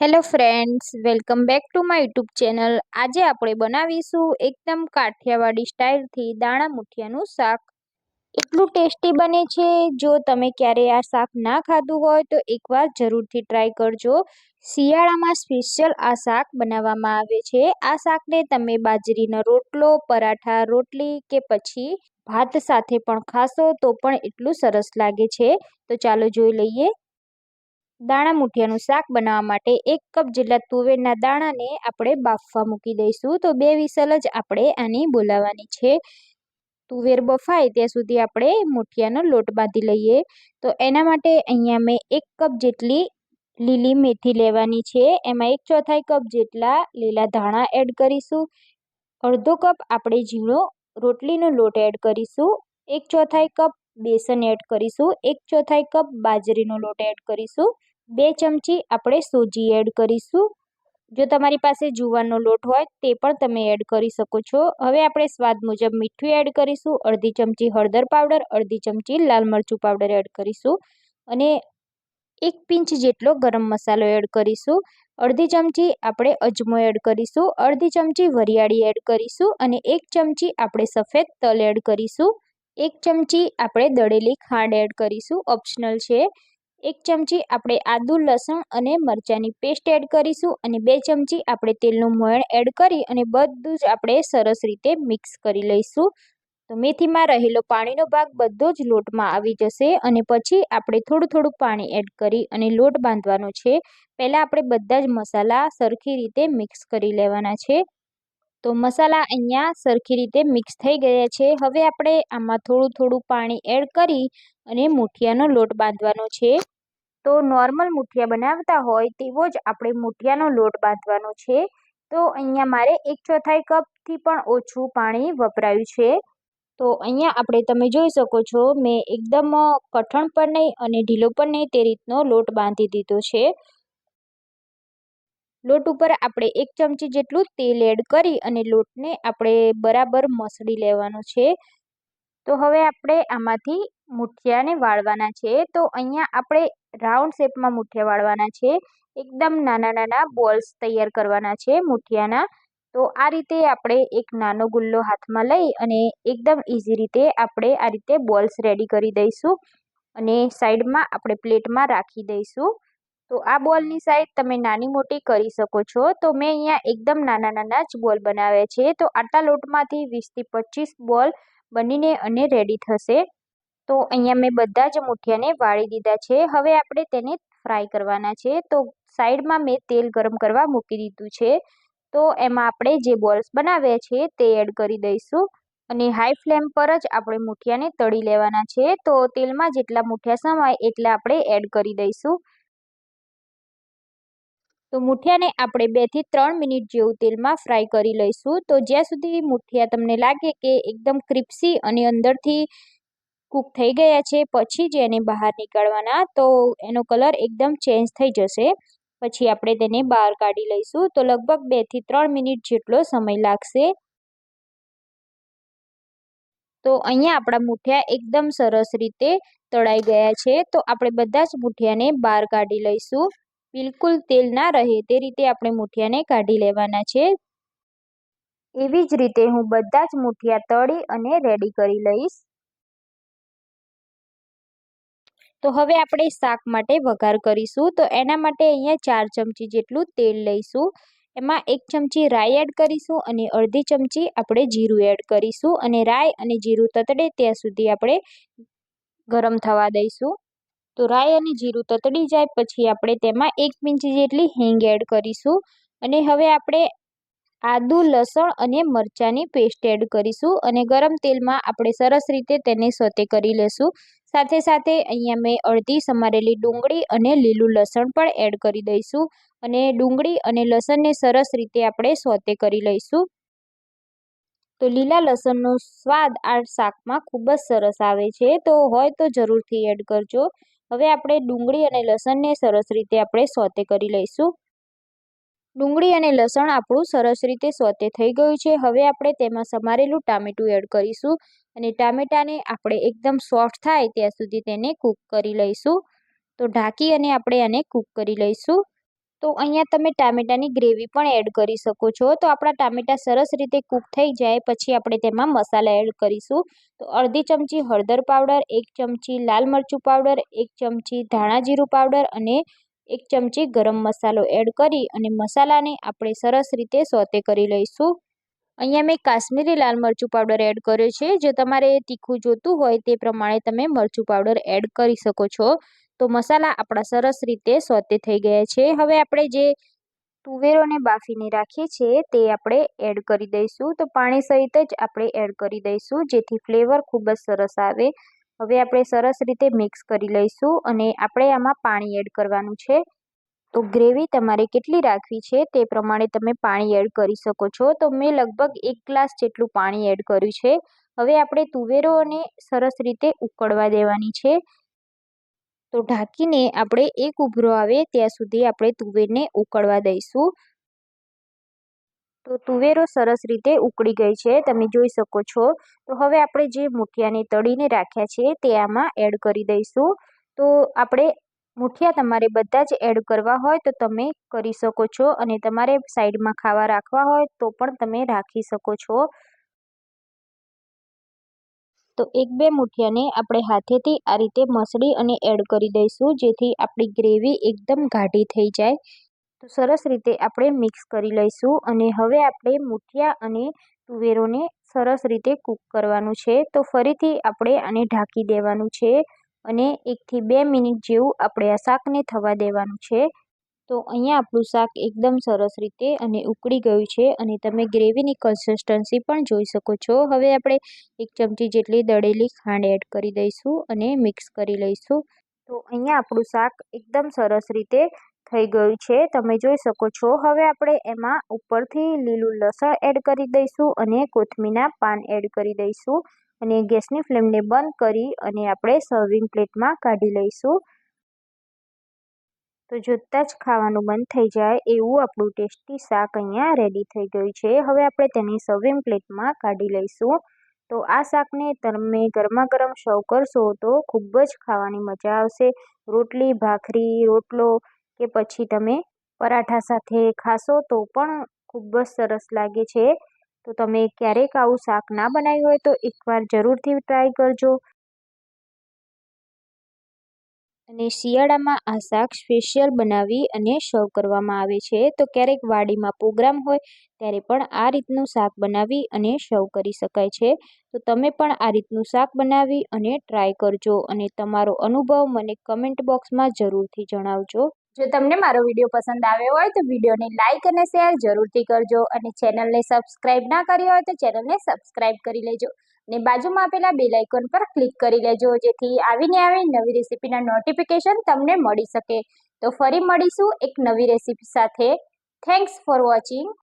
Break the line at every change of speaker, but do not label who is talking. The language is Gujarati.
Hello friends welcome back to my YouTube channel આજે આપણે બનાવીશું એકદમ કાઠિયાવાડી સ્ટાઇલથી દાણા મુઠિયાનું શાક. એટલું ટેસ્ટી બને છે, જો તમે ક્યારે આ શાક ના ખાધું હોય તો એકવાર જરૂરથી ટ્રાય કરજો. શિયાળામાં સ્પેશિયલ આ શાક બનાવવામાં આવે છે. આ શાકને તમે બાજરીનો રોટલો, પરાઠા, રોટલી કે પછી ભાત સાથે પણ ખાશો તો પણ એટલું સરસ લાગે છે. તો ચાલો જોઈ લઈએ. દાણા મુઠિયાનું શાક બનાવવા માટે એક કપ જેટલા તુવેરના દાણાને આપણે બાફવા મૂકી દઈશું. તો બે વિસલ જ આપણે આની બોલાવવાની છે. તુવેર બફાય ત્યાં સુધી આપણે મુઠિયાનો લોટ બાંધી લઈએ. તો એના માટે અહીંયા મેં એક કપ જેટલી લીલી મેથી લેવાની છે. એમાં એક ચોથાઈ કપ જેટલા લીલા ધાણા એડ કરીશું. અડધો કપ આપણે ઝીણો રોટલીનો લોટ એડ કરીશું. એક ચોથાઈ કપ બેસન એડ કરીશું. એક ચોથાઈ કપ બાજરીનો લોટ એડ કરીશું. બે ચમચી આપણે સોજી એડ કરીશું. જો તમારી પાસે જુવારનો લોટ હોય તે પણ તમે એડ કરી શકો છો. હવે આપણે સ્વાદ મુજબ મીઠું એડ કરીશું. અડધી ચમચી હળદર પાવડર અડધી ચમચી લાલ મરચું પાવડર એડ કરીશું. અને એક પિંચ જેટલો ગરમ મસાલો એડ કરીશું. અડધી ચમચી આપણે અજમો એડ કરીશું. અડધી ચમચી વરિયાળી એડ કરીશું. અને એક ચમચી આપણે સફેદ તલ એડ કરીશું. એક ચમચી આપણે દળેલી ખાંડ એડ કરીશું ઓપ્શનલ છે. એક ચમચી આપણે આદુ, લસણ અને મરચાંની પેસ્ટ એડ કરીશું અને બે ચમચી આપણે તેલનું મોયણ એડ કરી અને બધું જ આપણે સરસ રીતે મિક્સ કરી લઈશું. તો મેથીમાં રહેલો પાણીનો ભાગ બધો જ લોટમાં આવી જશે અને પછી આપણે થોડું થોડું પાણી એડ કરી અને લોટ બાંધવાનો છે. પહેલાં આપણે બધા જ મસાલા સરખી રીતે મિક્સ કરી લેવાના છે. તો મસાલા અહીંયા સરખી રીતે મિક્સ થઈ ગયા છે. હવે આપણે આમાં થોડું થોડું પાણી એડ કરી અને મૂઠિયાનો લોટ બાંધવાનો છે. તો નોર્મલ મૂઠિયા બનાવતા હોય તેવો જ આપણે મૂઠિયાનો લોટ બાંધવાનો છે. તો અહીંયા મારે એક ચોથાઈ કપથી પણ ઓછું પાણી વપરાયું છે. તો અહીંયા આપણે તમે જોઈ શકો છો, મેં એકદમ કઠણ પણ નહીં અને ઢીલો પણ નહીં તે રીતનો લોટ બાંધી દીધો છે. લોટ ઉપર આપણે એક ચમચી જેટલું તેલ એડ કરી અને લોટને આપણે બરાબર મસળી લેવાનો છે. તો હવે આપણે આમાંથી મુઠિયાને વાળવાના છે. તો અહીંયા આપણે રાઉન્ડ શેપમાં મુઠિયા વાળવાના છે. એકદમ નાના નાના બોલ્સ તૈયાર કરવાના છે મુઠિયાના. તો આ રીતે આપણે એક નાનો ગુલ્લો હાથમાં લઈ અને એકદમ ઇઝી રીતે આપણે આ રીતે બોલ્સ રેડી કરી દઈશું અને સાઈડમાં આપણે પ્લેટમાં રાખી દઈશું. તો આ બોલની સાઈઝ તમે નાની મોટી કરી શકો છો. તો મેં અહીંયા એકદમ નાના નાના જ બોલ બનાવ્યા છે. તો આટલા લોટમાંથી વીસથી પચીસ બોલ બનીને અને રેડી થશે. તો અહીંયા મેં બધા જ મુઠિયાને વાળી દીધા છે. હવે આપણે તેને ફ્રાય કરવાના છે. તો સાઈડમાં મેં તેલ ગરમ કરવા મૂકી દીધું છે. તો એમાં આપણે જે બોલ્સ બનાવ્યા છે તે એડ કરી દઈશું. અને હાઈ ફ્લેમ પર જ આપણે મુઠિયાને તળી લેવાના છે. તો તેલમાં જેટલા મુઠિયા સમાય એટલા આપણે એડ કરી દઈશું. તો મુઠિયાને આપણે બેથી ત્રણ મિનિટ જેવું તેલમાં ફ્રાય કરી લઈશું. તો જ્યાં સુધી મુઠિયા તમને લાગે કે એકદમ ક્રિપ્સી અને અંદરથી કૂક થઈ ગયા છે, પછી જ એને બહાર નીકાળવાના, તો એનો કલર એકદમ ચેન્જ થઈ જશે. પછી આપણે તેને બહાર કાઢી લઈશું. તો લગભગ બેથી ત્રણ મિનિટ જેટલો સમય લાગશે. તો અહીંયા આપણા મુઠિયા એકદમ સરસ રીતે તળાઈ ગયા છે. તો આપણે બધા જ મુઠિયાને બહાર કાઢી લઈશું. બિલકુલ તેલ ના રહે, તે રીતે આપણે મૂઠિયાને કાઢી લેવાના છે. એવી જ રીતે હું બધા જ મૂઠિયા તળી અને રેડી કરી લઈશ. તો હવે આપણે શાક માટે વઘાર કરીશું. તો એના માટે અહીંયા ચાર ચમચી જેટલું તેલ લઈશું. એમાં એક ચમચી રાઈ એડ કરીશું અને અડધી ચમચી આપણે જીરું એડ કરીશું. અને રાઈ અને જીરું તતડે ત્યાં સુધી આપણે ગરમ થવા દઈશું. તો રાઈ અને જીરું તતડી જાય પછી આપણે તેમાં એક પિંચ જેટલી હિંગ એડ કરીશું અને હવે આપણે આદુ, લસણ અને મરચાંની પેસ્ટ એડ કરીશું અને ગરમ તેલમાં આપણે સરસ રીતે તેને સોતે કરી લઈશું સાથે સાથે અહીંયા મેં અડધી સમારેલી ડુંગળી અને લીલું લસણ પણ એડ કરી દઈશું અને ડુંગળી અને લસણને સરસ રીતે આપણે સોતે કરી લઈશું. તો લીલા લસણનો સ્વાદ આ શાકમાં ખૂબ જ સરસ આવે છે. તો હોય તો જરૂરથી એડ કરજો. હવે આપણે ડુંગળી અને લસણને સરસ રીતે આપણે સોતે કરી લઈશું. ડુંગળી અને લસણ આપણું સરસ રીતે સોતે થઈ ગયું છે. હવે આપણે તેમાં સમારેલું ટામેટું એડ કરીશું અને ટામેટાને આપણે એકદમ સોફ્ટ થાય ત્યાં સુધી તેને કૂક કરી લઈશું. તો ઢાંકી અને આપણે આને કૂક કરી લઈશું. તો અહીંયા તમે ટામેટાની ગ્રેવી પણ એડ કરી શકો છો. તો આપણા ટામેટા સરસ રીતે કૂક થઈ જાય, પછી આપણે તેમાં મસાલા એડ કરીશું. તો અડધી ચમચી હળદર પાવડર, એક ચમચી લાલ મરચું પાવડર, એક ચમચી ધાણા જીરું પાવડર અને એક ચમચી ગરમ મસાલો એડ કરી અને મસાલાને આપણે સરસ રીતે સોતે કરી લઈશું. અહીંયા મેં કાશ્મીરી લાલ મરચું પાવડર એડ કર્યો છે. જો તમારે તીખું જોતું હોય તે પ્રમાણે તમે મરચું પાવડર એડ કરી શકો છો. તો મસાલા આપણા સરસ રીતે સોતે થઈ ગયા છે. હવે આપણે જે તુવેરોને બાફીને રાખીએ છીએ તે આપણે એડ કરી દઈશું. તો પાણી સહિત જ આપણે એડ કરી દઈશું, જેથી ફ્લેવર ખૂબ જ સરસ આવે. હવે આપણે સરસ રીતે મિક્સ કરી લઈશું અને આપણે આમાં પાણી એડ કરવાનું છે. તો ગ્રેવી તમારે કેટલી રાખવી છે તે પ્રમાણે તમે પાણી એડ કરી શકો છો. તો મેં લગભગ એક ગ્લાસ જેટલું પાણી એડ કર્યું છે. હવે આપણે તુવેરોને સરસ રીતે ઉકળવા દેવાની છે. તો ઢાંકીને આપણે એક ઉભરો આવે ત્યાં સુધી આપણે તુવેરને ઉકળવા દઈશું. તો તુવેરો સરસ રીતે ઉકળી ગઈ છે, તમે જોઈ શકો છો. તો હવે આપણે જે મુઠિયાને તળીને રાખ્યા છે તે આમાં એડ કરી દઈશું. તો આપણે મુઠિયા તમારે બધા જ એડ કરવા હોય તો તમે કરી શકો છો અને તમારે સાઈડમાં ખાવા રાખવા હોય તો પણ તમે રાખી શકો છો. તો એક બે મુઠિયાને આપણે હાથેથી આ રીતે મસળી અને એડ કરી દઈશું, જેથી આપણી ગ્રેવી એકદમ ગાઢી થઈ જાય. તો સરસ રીતે આપણે મિક્સ કરી લઈશું અને હવે આપણે મુઠિયા અને તુવેરોને સરસ રીતે કૂક કરવાનું છે. તો ફરીથી આપણે આને ઢાંકી દેવાનું છે અને એકથી બે મિનિટ જેવું આપણે આ શાકને થવા દેવાનું છે. તો અહીંયા આપણું શાક એકદમ સરસ રીતે અને ઉકળી ગયું છે અને તમે ગ્રેવીની કન્સિસ્ટન્સી પણ જોઈ શકો છો. હવે આપણે એક ચમચી જેટલી દળેલી ખાંડ એડ કરી દઈશું અને મિક્સ કરી લઈશું. તો અહીંયા આપણું શાક એકદમ સરસ રીતે થઈ ગયું છે. તમે જોઈ શકો છો. હવે આપણે એમાં ઉપરથી લીલું લસણ એડ કરી દઈશું અને કોથમીના પાન એડ કરી દઈશું. અને ગેસની ફ્લેમને બંધ કરી અને આપણે સર્વિંગ પ્લેટમાં કાઢી લઈશું. તો જોતાં જ ખાવાનું બંધ થઈ જાય એવું આપણું ટેસ્ટી શાક અહીંયા રેડી થઈ ગયું છે. હવે આપણે તેની સર્વિંગ પ્લેટમાં કાઢી લઈશું. તો આ શાકને તમે ગરમા ગરમ સર્વ કરશો તો ખૂબ જ ખાવાની મજા આવશે. રોટલી, ભાખરી, રોટલો કે પછી તમે પરાઠા સાથે ખાશો તો પણ ખૂબ જ સરસ લાગે છે. તો તમે ક્યારેક આવું શાક ના બનાવ્યું હોય તો એકવાર જરૂરથી ટ્રાય કરજો. અને શિયાળામાં આ શાક સ્પેશિયલ બનાવી અને સર્વ કરવામાં આવે છે. તો ક્યારેક વાડીમાં પ્રોગ્રામ હોય ત્યારે પણ આ રીતનું શાક બનાવી અને સર્વ કરી શકાય છે. તો તમે પણ આ રીતનું શાક બનાવી અને ટ્રાય કરજો અને તમારો અનુભવ મને કમેન્ટ બોક્સમાં જરૂરથી જણાવજો. જો તમને મારો વીડિયો પસંદ આવ્યો હોય તો વિડીયોને લાઇક અને શેર જરૂરથી કરજો અને ચેનલને સબસ્ક્રાઈબ ના કરી હોય તો ચેનલને સબસ્ક્રાઈબ કરી લેજો. અને બાજુમાં આપેલા બે લાઇકોન પર ક્લિક કરી લેજો. જેથી આવીને આવી નવી રેસીપીના નોટિફિકેશન તમને મળી શકે. તો ફરી મળીશું એક નવી રેસીપી સાથે. Thanks for watching